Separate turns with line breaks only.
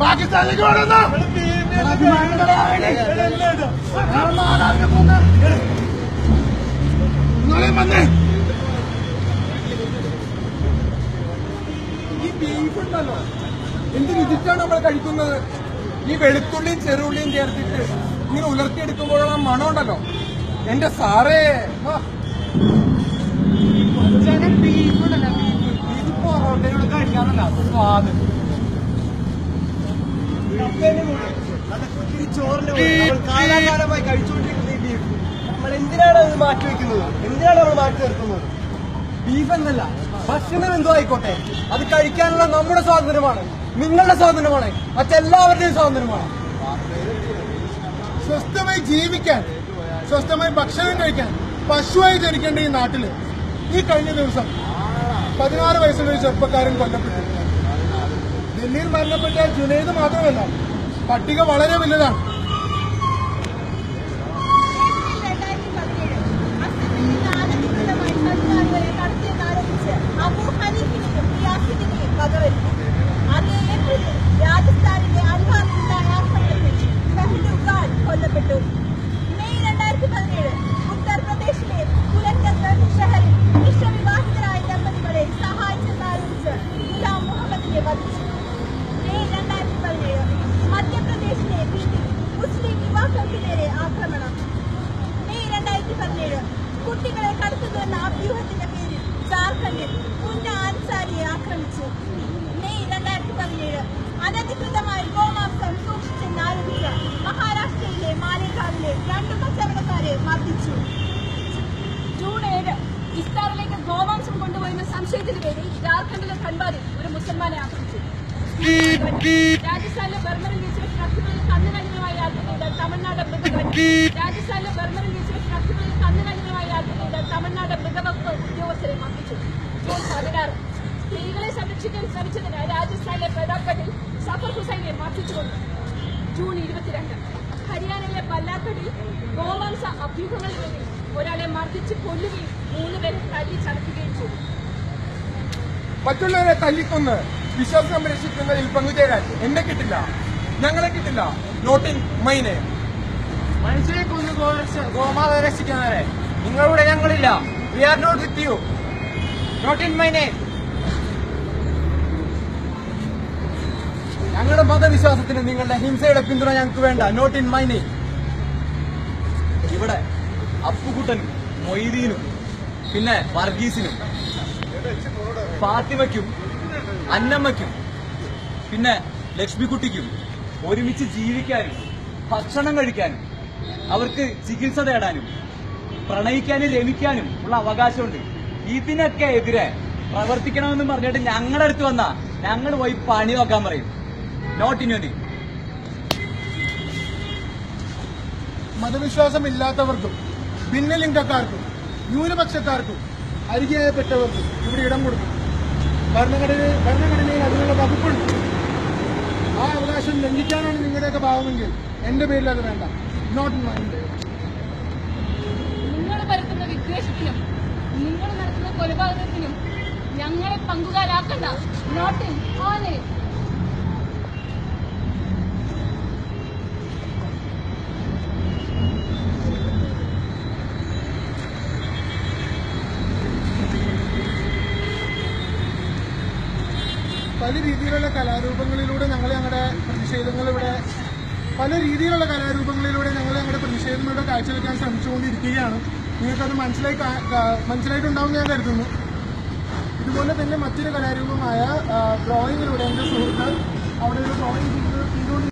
പാകിസ്ഥാനിലേക്ക് വേണമെന്നാ നിങ്ങളെയും വന്നേ
ഈ ബീഫ് ഉണ്ടല്ലോ. എന്ത് രുചിച്ചാണ് നമ്മൾ കഴിക്കുന്നത് ഈ വെളുത്തുള്ളിയും ചെറുള്ളിയും ചേർത്തിട്ട് ഇങ്ങനെ ഉലർത്തിയെടുക്കുമ്പോഴുള്ള മണം ഉണ്ടല്ലോ എന്റെ സാറേ ബീഫ് ബീഫ് സ്വാദ്
നമ്മൾ എന്തിനാണ് അത് മാറ്റി വെക്കുന്നത് എന്തിനാണ് നമ്മൾ മാറ്റി
ബീഫ് എന്നല്ല ഭക്ഷണം എന്തോ ആയിക്കോട്ടെ അത് കഴിക്കാനുള്ള നമ്മുടെ സ്വാതന്ത്ര്യമാണ് നിങ്ങളുടെ സ്വാതന്ത്ര്യമാണ് മറ്റെല്ലാവരുടെയും സ്വാതന്ത്ര്യമാണ്.
സ്വസ്ഥമായി ജീവിക്കാൻ സ്വസ്ഥമായി ഭക്ഷണം കഴിക്കാൻ പശുവായി ജനിക്കേണ്ട ഈ നാട്ടിൽ ഈ കഴിഞ്ഞ ദിവസം പതിനാറ് വയസ്സുള്ള ഒരു ചെറുപ്പക്കാരൻ കൊല്ലപ്പെട്ടു. ഡൽഹിയിൽ മരണപ്പെട്ട ജുനൈദ് മാത്രമല്ല പട്ടിക വളരെ വലുതാണ്.
ജാർഖണ്ഡിൽ പുന്ന ആൻസാരിയെ ആക്രമിച്ചു. മെയ് രണ്ടായിരത്തി പതിനേഴ്. അനധികൃതമായി ഗോമാംസം സൂക്ഷിച്ചെന്നാരോപിച്ച മഹാരാഷ്ട്രയിലെ മാലേഗാവിലെ രണ്ട് കച്ചവടക്കാരെ മർദ്ദിച്ചു. ജൂൺ ഏഴ്. ഇഫ്താറിലേക്ക് ഗോമാംസം കൊണ്ടുപോയെന്ന സംശയത്തിന് പേരിൽ ജാർഖണ്ഡിലെ ഒരു മുസൽമാനെ ആക്രമിച്ചു. രാജസ്ഥാനിലെ ബർമറിൽ വെച്ച് ട്രക്കുകളിൽ കന്നുകാലികളുമായി ആക്കുന്നത് തമിഴ്നാട് മൃഗ രാജസ്ഥാനിലെ ബർമറിൽ വെച്ച് കന്നുകാലികളുമായി ആക്കുന്നത് തമിഴ്നാട് മൃഗവകുപ്പ് മർദ്ദിച്ചു ജൂൺ പതിനാറ് സ്ത്രീകളെ സംരക്ഷിക്കാൻ ശ്രമിച്ചതിന് രാജസ്ഥാനിലെ പ്രതാപ്ഗഡിൽ സഫർ ഹുസൈനെ മർദ്ദിച്ചുകൊണ്ടു ജൂൺ ഇരുപത്തിരണ്ട് ഹരിയാനയിലെ പല്ലാക്കടിൽ ഗോവംസ അഭ്യൂഹങ്ങളിൽ ഒരാളെ മർദ്ദിച്ച് കൊല്ലുകയും മൂന്നുപേരെ തല്ലി ചതക്കുകയും ചെയ്തു
മറ്റുള്ളവരെ തല്ലിക്കൊന്ന് വിശ്വാസം സംരക്ഷിക്കുന്നതിൽ പങ്കുചേരാൻ എന്നെ കിട്ടില്ല ഞങ്ങളെ കിട്ടില്ല നോട്ടിൻ മൈനെ മനുഷ്യരെ കൊന്ന് ഗോമാത രക്ഷിക്കുന്നവരെ നിങ്ങളുടെ ഞങ്ങളില്ല we are not with you. Not in my name. ഞങ്ങളുടെ മതവിശ്വാസത്തിന് നിങ്ങളുടെ ഹിംസയുടെ പിന്തുണ ഞങ്ങൾക്ക് വേണ്ട നോട്ട് ഇൻ മൈ നെയിം ഇവിടെ അപ്പുകുട്ടനും മൊയ്തീനും പിന്നെ വർഗീസിനും ഫാത്തിമയ്ക്കും അന്നമ്മയ്ക്കും പിന്നെ ലക്ഷ്മിക്കുട്ടിക്കും ഒരുമിച്ച് ജീവിക്കാനും ഭക്ഷണം കഴിക്കാനും അവർക്ക് ചികിത്സ തേടാനും പ്രണയിക്കാനും രമിക്കാനും ഉള്ള അവകാശമുണ്ട്. ഇതിനൊക്കെ എതിരെ പ്രവർത്തിക്കണമെന്ന് പറഞ്ഞിട്ട് ഞങ്ങളുടെ അടുത്ത് വന്നാ ഞങ്ങൾ പോയി പണി നോക്കാൻ പറയും. നോട്ട് ഇൻ
മതവിശ്വാസം ഇല്ലാത്തവർക്കും ഭിന്നലിംഗക്കാർക്കും ന്യൂനപക്ഷക്കാർക്കും അരികെപ്പെട്ടവർക്കും ഇവിടെ ഇടം കൊടുക്കും. ഭരണഘടന ഭരണഘടനയിൽ അതിനുള്ള വകുപ്പുണ്ട്. ആ അവകാശം ലംഘിക്കാനാണ് നിങ്ങളുടെയൊക്കെ ഭാവമെങ്കിൽ എന്റെ പേരിൽ അത് വേണ്ട. നോട്ട് മൈൻഡ്
നിങ്ങൾ പരത്തുന്ന വിദ്വേഷത്തിനും നിങ്ങൾ നടത്തുന്ന കൊലപാതകത്തിനും ഞങ്ങളെ പങ്കുകാരാക്കണ്ട. നോട്ടിൽ ഓനെ
പല രീതിയിലുള്ള കലാരൂപങ്ങളിലൂടെ ഞങ്ങൾ ഞങ്ങളുടെ പ്രതിഷേധങ്ങൾ ഇവിടെ പല രീതിയിലുള്ള കലാരൂപങ്ങളിലൂടെ ഞങ്ങൾ ഞങ്ങളുടെ പ്രതിഷേധങ്ങളുടെ കാഴ്ചവെക്കാൻ ശ്രമിച്ചുകൊണ്ടിരിക്കുകയാണ്. നിങ്ങൾക്കത് മനസ്സിലായി മനസ്സിലായിട്ടുണ്ടാവും ഞാൻ കരുതുന്നു. ഇതുപോലെ തന്നെ മറ്റൊരു കലാരൂപമായ ഡ്രോയിങ്ങിലൂടെ എന്റെ സുഹൃത്ത് അവിടെ ഒരു ഡ്രോയിങ് ചെയ്ത് ചെയ്തുകൊണ്ട്